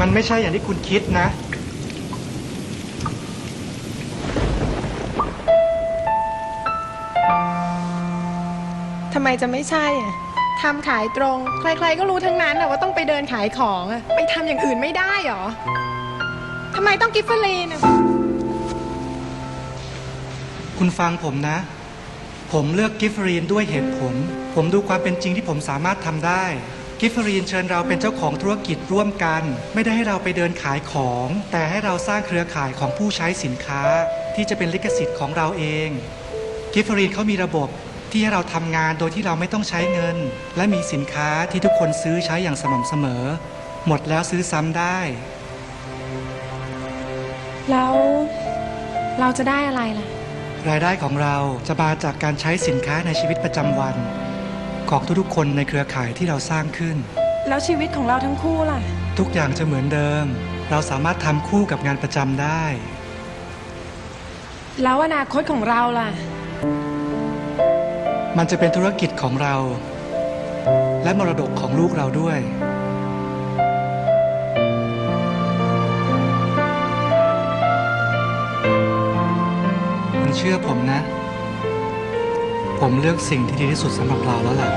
มันไม่ใช่อย่างที่คุณคิดนะ ทำไมจะไม่ใช่อะทำขายตรง ใครๆก็รู้ทั้งนั้นอะว่าต้องไปเดินขายของอะไปทำอย่างอื่นไม่ได้เหรอ ทำไมต้องกิฟเฟอรีนอะคุณฟังผมนะ ผมเลือกกิฟฟรีนด้วยเหตุผล ผมดูความเป็นจริงที่ผมสามารถทำได้ กิฟฟรีนเชิญเราเป็นเจ้าของธุรกิจร่วมกัน ไม่ได้ให้เราไปเดินขายของ แต่ให้เราสร้างเครือข่ายของผู้ใช้สินค้า ที่จะเป็นลิขสิทธิ์ของเราเองกิฟฟรีนเขามีระบบที่ให้เราทำงานโดยที่เราไม่ต้องใช้เงิน และมีสินค้าที่ทุกคนซื้อใช้อย่างสม่ำเสมอ หมดแล้วซื้อซ้ำได้ แล้วเราจะได้อะไรล่ะ รายได้ของเราจะมาจากการใช้สินค้าในชีวิตประจำวัน ของทุกๆคนในเครือข่ายที่เราสร้างขึ้น แล้วชีวิตของเราทั้งคู่ล่ะ ทุกอย่างจะเหมือนเดิม เราสามารถทำคู่กับงานประจำได้ แล้วอนาคตของเราล่ะ มันจะเป็นธุรกิจของเรา และมรดกของลูกเราด้วย คุณเชื่อผมนะ ผมเลือกสิ่งที่ดีที่สุดสำหรับเราแล้วแหละ